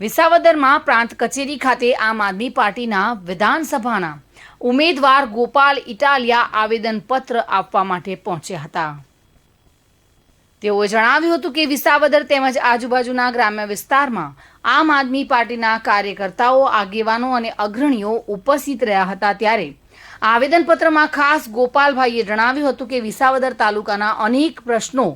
વિસાવદરમાં પ્રાંત કચેરી ખાતે આમ આદમી પાર્ટીના વિધાનસભાના ઉમેદવાર ગોપાલ ઇટાલિયા આવેદનપત્ર આપવા માટે પહોંચ્યા હતા. તેઓએ જણાવ્યું હતું કે વિસાવદર તેમજ આજુબાજુના ગ્રામ્ય વિસ્તારમાં આમ આદમી પાર્ટીના કાર્યકર્તાઓ, આગેવાનો અને અગ્રણીઓ ઉપસ્થિત રહ્યા હતા ત્યારે આવેદનપત્રમાં ખાસ ગોપાલભાઈએ જણાવ્યું હતું કે વિસાવદર તાલુકાના અનેક પ્રશ્નો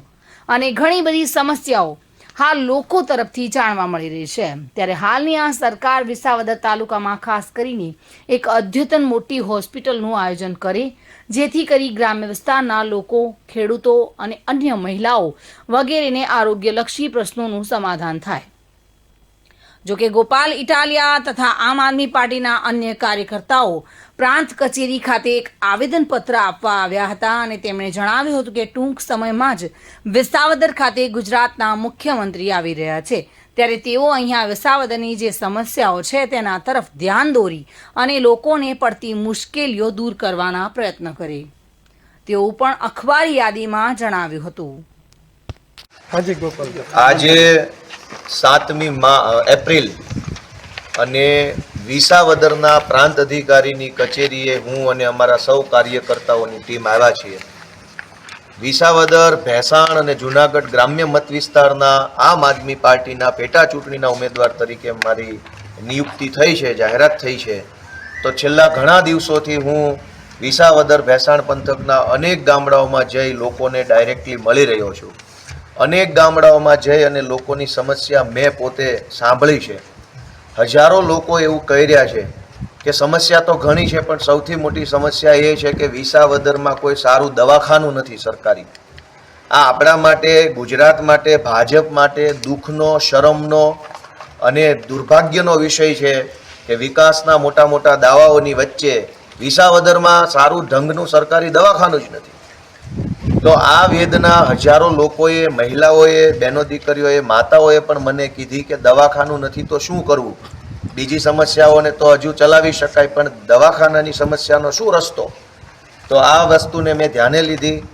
અને ઘણી બધી સમસ્યાઓ હાલ લોકો તરફથી જાણવા મળી રહી છે. ત્યારે હાલની આ સરકાર વિસાવદર તાલુકામાં ખાસ કરીને એક અદ્યતન મોટી હોસ્પિટલનું આયોજન કરે, જેથી કરી ગ્રામ્ય વિસ્તારના લોકો, ખેડૂતો અને અન્ય મહિલાઓ વગેરેને આરોગ્યલક્ષી પ્રશ્નોનું સમાધાન થાય. જોકે ગોપાલ ઇટાલિયા તથા આમ આદમી પાર્ટીના અન્ય કાર્યકર્તાઓ પ્રાંત કચેરી ખાતે એક આવેદનપત્ર આપવા આવ્યા હતા અને તેમણે જણાવ્યું હતું કે ટૂંક સમયમાં જ વિસાવદર ખાતે ગુજરાતના મુખ્યમંત્રી આવી રહ્યા છે. ત્યારે તેઓ અહીંયા વિસાવદરની જે સમસ્યાઓ છે તેના તરફ ધ્યાન દોરી અને લોકોને પડતી મુશ્કેલીઓ દૂર કરવાના પ્રયત્ન કરે. તેઓ પણ અખબારી યાદીમાં જણાવ્યું હતું. આજે સાતમી એપ્રિલ અને વિસાવદરના પ્રાંત અધિકારીની કચેરીએ હું અને અમારા સૌ કાર્યકર્તાઓની ટીમ આવ્યા છીએ. વિસાવદર, ભેસાણ અને જુનાગઢ ગ્રામ્ય મત વિસ્તારના આમ આદમી પાર્ટીના પેટા ચૂંટણીના ઉમેદવાર તરીકે મારી નિયુક્તિ થઈ છે, જાહેરાત થઈ છે. તો છેલ્લા ઘણા દિવસોથી હું વિસાવદર ભેસાણ પંથકના અનેક ગામડાઓમાં જઈ લોકોને ડાયરેક્ટલી મળી રહ્યો છું. અનેક ગામડાઓમાં જઈ અને લોકોની સમસ્યા મેં પોતે સાંભળી છે. હજારો લોકો એવું કહી રહ્યા છે કે સમસ્યા તો ઘણી છે, પણ સૌથી મોટી સમસ્યા એ છે કે વિસાવદરમાં કોઈ સારું દવાખાનું નથી સરકારી. આ આપણા માટે, ગુજરાત માટે, ભાજપ માટે દુઃખનો, શરમનો અને દુર્ભાગ્યનો વિષય છે કે વિકાસના મોટા મોટા દાવાઓની વચ્ચે વિસાવદરમાં સારું ઢંગનું સરકારી દવાખાનું જ નથી. તો આ વેદના હજારો લોકોએ, મહિલાઓએ, બહેનો દીકરીઓએ, માતાઓએ પણ મને કીધી કે દવાખાનું નથી તો શું કરવું? બીજી સમસ્યાઓને તો હજુ ચલાવી શકાય, પણ દવાખાનાની સમસ્યાનો શું રસ્તો? તો આ વસ્તુને મેં ધ્યાને લીધી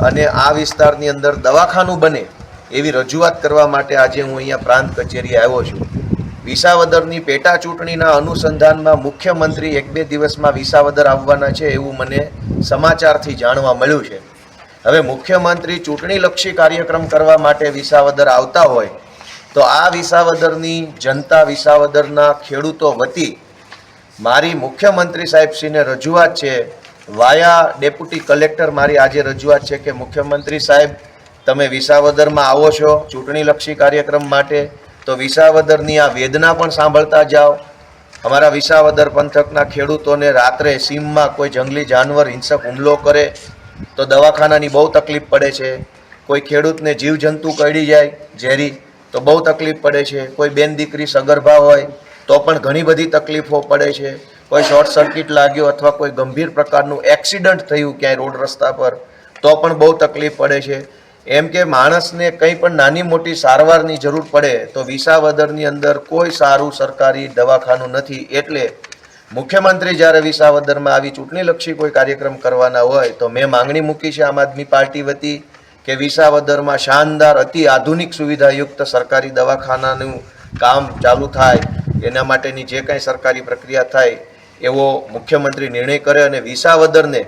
અને આ વિસ્તારની અંદર દવાખાનું બને એવી રજૂઆત કરવા માટે આજે હું અહીંયા પ્રાંત કચેરી આવ્યો છું. વિસાવદરની પેટા ચૂંટણીના અનુસંધાનમાં મુખ્યમંત્રી એક બે દિવસમાં વિસાવદર આવવાના છે એવું મને સમાચારથી જાણવા મળ્યું છે. હવે મુખ્યમંત્રી ચૂંટણીલક્ષી કાર્યક્રમ કરવા માટે વિસાવદર આવતા હોય, તો આ વિસાવદરની જનતા વિસાવદરના ખેડૂતો વતી મારી મુખ્યમંત્રી સાહેબશ્રીને રજૂઆત છે, વાયા ડેપ્યુટી કલેક્ટર મારી આજે રજૂઆત છે કે, મુખ્યમંત્રી સાહેબ, તમે વિસાવદરમાં આવો છો ચૂંટણીલક્ષી કાર્યક્રમ માટે, તો વિસાવદરની આ વેદના પણ સાંભળતા જાઓ. અમારા વિસાવદર પંથકના ખેડૂતોને રાત્રે સીમમાં કોઈ જંગલી જાનવર હિંસક હુમલો કરે તો દવાખાનાની બહુ તકલીફ પડે છે. કોઈ ખેડૂતને જીવજંતુ કરડી જાય, ઝેરી, તો બહુ તકલીફ પડે છે. કોઈ બેન દીકરી સગર્ભા હોય, તો પણ ઘણી બધી તકલીફો પડે છે. કોઈ શોર્ટ સર્કિટ લાગ્યો અથવા કોઈ ગંભીર પ્રકારનું એક્સિડન્ટ થયું ક્યાંય રોડ રસ્તા પર, તો પણ બહુ તકલીફ પડે છે. એમ કે માણસને કંઈ પણ નાની મોટી સારવારની જરૂર પડે, તો વિસાવદરની અંદર કોઈ સારું સરકારી દવાખાનું નથી. એટલે મુખ્યમંત્રી જ્યારે વિસાવદરમાં આવી ચૂંટણીલક્ષી કોઈ કાર્યક્રમ કરવાના હોય, તો મેં માંગણી મૂકી છે આમ આદમી પાર્ટી વતી કે વિસાવદરમાં શાનદાર, અતિ આધુનિક સુવિધાયુક્ત સરકારી દવાખાનાનું કામ ચાલુ થાય, એના માટેની જે કાંઈ સરકારી પ્રક્રિયા થાય, એવો મુખ્યમંત્રી નિર્ણય કરે અને વિસાવદરને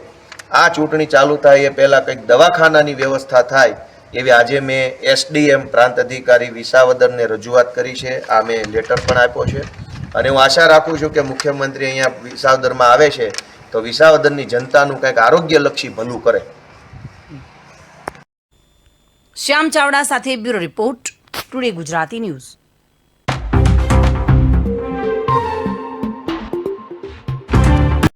આ ચૂંટણી ચાલુ થાય એ પહેલાં કંઈક દવાખાનાની વ્યવસ્થા થાય, એવી આજે મેં એસડીએમ પ્રાંત અધિકારી વિસાવદરને રજૂઆત કરી છે. આ મેં લેટર પણ આપ્યો છે. અને હું આશા રાખું છું કે મુખ્યમંત્રી અહીંયા વિસાવદરમાં આવે છે, તો વિસાવદરની જનતાનું કંઈક આરોગ્યલક્ષી ભલું કરે. શ્યામ ચાવડા સાથે bureau report, today Gujarati news.